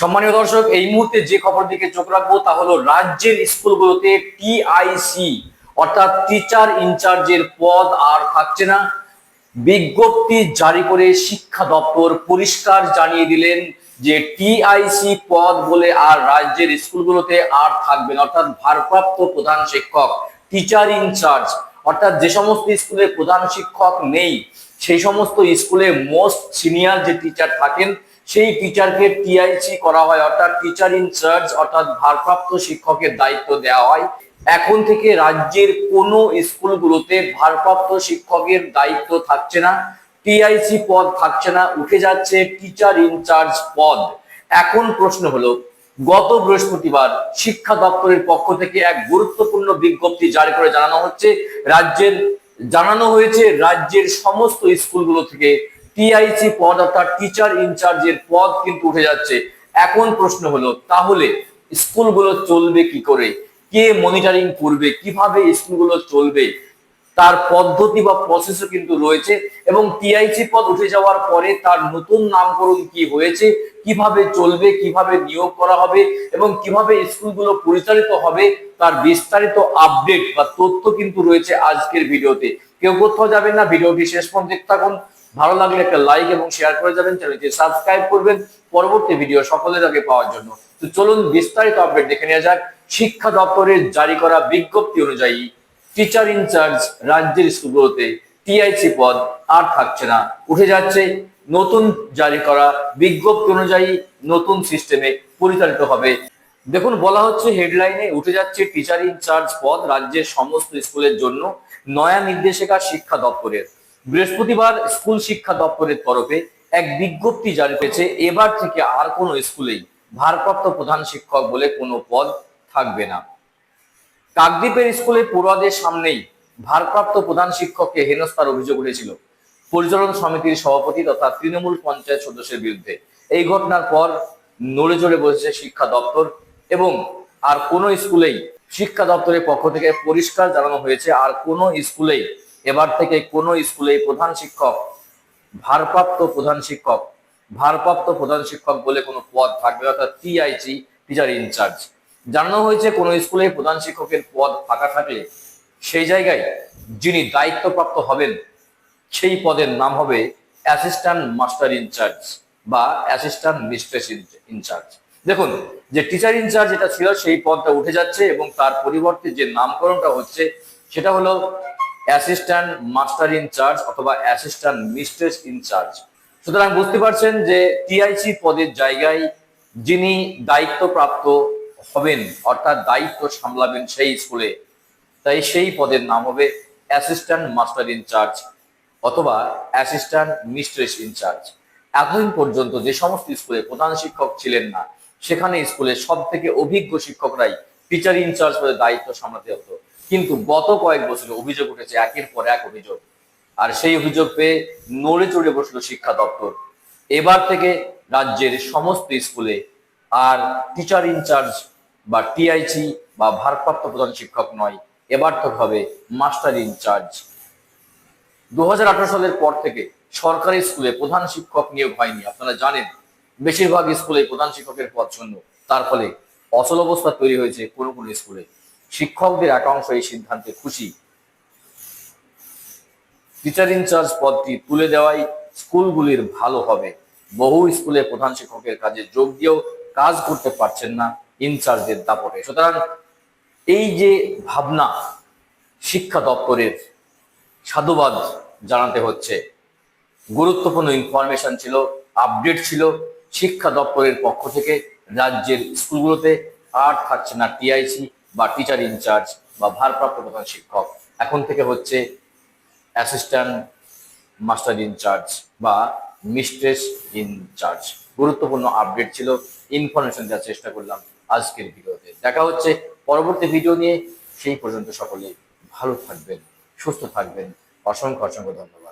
সম্মানীয় দর্শক, এই মুহূর্তে যে খবর দিকে চোখ রাখব তা হলো রাজ্যের স্কুলগুলোতে টিআইসি অর্থাৎ টিচার ইনচার্জের পদ আর থাকছে না। বিজ্ঞপ্তি জারি করে শিক্ষা দপ্তর পরিষ্কার জানিয়ে দিলেন যে টিআইসি পদ বলে আর রাজ্যের স্কুলগুলোতে আর থাকবে না। অর্থাৎ ভারপ্রাপ্ত প্রধান শিক্ষক টিচার ইনচার্জ অর্থাৎ যে সমস্ত স্কুলে প্রধান শিক্ষক নেই, সেই সমস্ত স্কুলে মোস্ট সিনিয়র যে টিচার থাকেন সেই টিচারকে টিআইসি করা হয়, অর্থাৎ টিচার ইনচার্জ অর্থাৎ ভারপ্রাপ্ত শিক্ষকের দায়িত্ব দেওয়া হয়। এখন থেকে রাজ্যের কোনো স্কুলগুলোতে ভারপ্রাপ্ত শিক্ষকের দায়িত্ব থাকছে না টিআইসি পদ থাকছে না, উঠে যাচ্ছে টিচার ইনচার্জ পদ। এখন প্রশ্ন হলো, গত বৃহস্পতিবার শিক্ষা দপ্তরের পক্ষ থেকে এক গুরুত্বপূর্ণ বিজ্ঞপ্তি জারি করে জানানো হচ্ছে, রাজ্যের, জানানো হয়েছে রাজ্যের সমস্ত স্কুলগুলো থেকে টিআইসি পদ অর্থাৎ টিচার ইনচার্জের পদ কিন্তু উঠে যাচ্ছে। এখন প্রশ্ন হলো, তাহলে স্কুলগুলো চলবে কি করে? কে মনিটরিং করবে? কীভাবে স্কুলগুলো চলবে? তার পদ্ধতি বা প্রসেসও কিন্তু রয়েছে এবং টিআইসি পদ উঠে যাওয়ার পরে তার নতুন নামকরণ কি হয়েছে? কীভাবে চলবে? কীভাবে নিয়োগ করা হবে? এবং কীভাবে স্কুলগুলো পরিচালিত হবে? তার বিস্তারিত আপডেট বা তথ্য কিন্তু রয়েছে আজকের ভিডিওতে। কেউ কোথাও যাবেন না, ভিডিওটি শেষ পর্যন্ত থাকুন। ভালো লাগলে একটা লাইক এবং শেয়ার করে যাবেন চ্যানেলটি সাবস্ক্রাইব করবেন। পরবর্তী ভিডিও সকলের আগে পাওয়ার জন্য। তো চলুন বিস্তারিত আপডেট দেখে নেওয়া যাক। শিক্ষা দপ্তরের জারি করা বিজ্ঞপ্তি অনুযায়ী টিচার ইনচার্জ রাজ্যের স্কুলগুলোতে টিআইসি পদ আর থাকছে না, উঠে যাচ্ছে। নতুন জারি করা বিজ্ঞপ্তি অনুযায়ী নতুন সিস্টেমে পরিচালিত হবে। দেখুন, বলা হচ্ছে হেডলাইনে উঠে যাচ্ছে টিচার ইনচার্জ পদ রাজ্যের সমস্ত স্কুলের জন্য নয়া নির্দেশিকা শিক্ষা দপ্তরের। বৃহস্পতিবার স্কুল শিক্ষা দপ্তরের তরফে এক বিজ্ঞপ্তি জারি হয়েছে। এবার থেকে আর কোনো স্কুলেই ভারপ্রাপ্ত প্রধান শিক্ষক বলে কোনো পদ থাকবে না। কাকদ্বীপের স্কুলে পড়ুয়াদের সামনেই ভারপ্রাপ্ত প্রধান শিক্ষককে হেনস্থার অভিযোগ উঠেছিল। পরিচালন সমিতির সভাপতি তথা তৃণমূল পঞ্চায়েত সদস্যের বিরুদ্ধে। এই ঘটনার পর নড়ে চড়ে বসেছে শিক্ষা দপ্তর এবং আর কোনো স্কুলেই শিক্ষা দপ্তরের পক্ষ থেকে পরিষ্কার জানানো হয়েছে, আর কোনো স্কুলেই এবার থেকে কোনো স্কুলেই প্রধান শিক্ষক, ভারপ্রাপ্ত প্রধান শিক্ষক, ভারপ্রাপ্ত প্রধান শিক্ষক বলে কোনো পদ থাকবে অর্থাৎ টিআইসি টিচার ইনচার্জ জানানো হয়েছে কোনো স্কুলে প্রধান শিক্ষকের পদ ফাঁকা থাকলে সেই জায়গায় যিনি দায়িত্বপ্রাপ্ত হবেন, সেই পদের নাম হবে অ্যাসিস্ট্যান্ট মাস্টার ইনচার্জ বা অ্যাসিস্ট্যান্ট মিস্ট্রেস ইনচার্জ দেখুন, যে টিচার ইনচার্জ যেটা ছিল, সেই পদটা উঠে যাচ্ছে এবং তার পরিবর্তে যে নামকরণটা হচ্ছে, সেটা হলো অ্যাসিস্ট্যান্ট মাস্টার ইনচার্জ অথবা অ্যাসিস্ট্যান্ট মিস্ট্রেস ইনচার্জ সুতরাং বুঝতে পারছেন যে টিআইসি পদের জায়গায় যিনি দায়িত্বপ্রাপ্ত হবেন, অর্থাৎ দায়িত্ব সামলাবেন সেই স্কুলে তাই সেই পদের নাম হবে অ্যাসিস্ট্যান্ট মাস্টার ইনচার্জ অথবা অ্যাসিস্ট্যান্ট মিস্ট্রেস ইনচার্জ এতদিন পর্যন্ত যে সমস্ত স্কুলে প্রধান শিক্ষক ছিলেন না, সেখানে স্কুলে সব থেকে অভিজ্ঞ শিক্ষকরাই টিচার ইনচার্জ পদে দায়িত্ব সামলাতে হতো। কিন্তু গত কয়েক বছরে অভিযোগ উঠেছে, একের পর এক অভিযোগ। আর সেই অভিযোগ পেয়ে নড়ে চড়ে বসল শিক্ষা দপ্তর। এবার থেকে রাজ্যের সমস্ত স্কুলে আর টিচার ইনচার্জ বা টিআইসি বা ভারপ্রাপ্ত প্রধান শিক্ষক নয়, এবার তো হবে মাস্টার ইনচার্জ দু হাজার আঠারো সালের পর থেকে সরকারি স্কুলে প্রধান শিক্ষক নিয়োগ হয়নি, আপনারা জানেন। বেশিরভাগ স্কুলে প্রধান শিক্ষকের পদ শূন্য। তার ফলে অচল অবস্থা তৈরি হয়েছে কোনো কোনো স্কুলে। শিক্ষকদের একাংশ এই সিদ্ধান্তে খুশি। টিচার ইনচার্জ পদটি তুলে দেওয়াই স্কুলগুলির ভালো হবে। বহু স্কুলে প্রধান শিক্ষকের কাজে যোগ দিয়েও কাজ করতে পারছেন না ইনচার্জের দাপটে। সুতরাং এই যে ভাবনা শিক্ষা দপ্তরের সাধুবাদ জানাতে হচ্ছে, গুরুত্বপূর্ণ ইনফরমেশন ছিল আপডেট ছিল শিক্ষা দপ্তরের পক্ষ থেকে। রাজ্যের স্কুলগুলোতে আর থাকছে না টিআইসি বা টিচার ইনচার্জ বা ভারপ্রাপ্ত প্রধান শিক্ষক, এখন থেকে হচ্ছে অ্যাসিস্ট্যান্ট মাস্টার ইনচার্জ বা মিস্ট্রেস ইনচার্জ গুরুত্বপূর্ণ আপডেট ছিল ইনফরমেশন দেওয়ার চেষ্টা করলাম আজকের ভিডিওতে। দেখা হচ্ছে পরবর্তী ভিডিও নিয়ে। সেই পর্যন্ত সকলে ভালো থাকবেন, সুস্থ থাকবেন। অসংখ্য অসংখ্য ধন্যবাদ।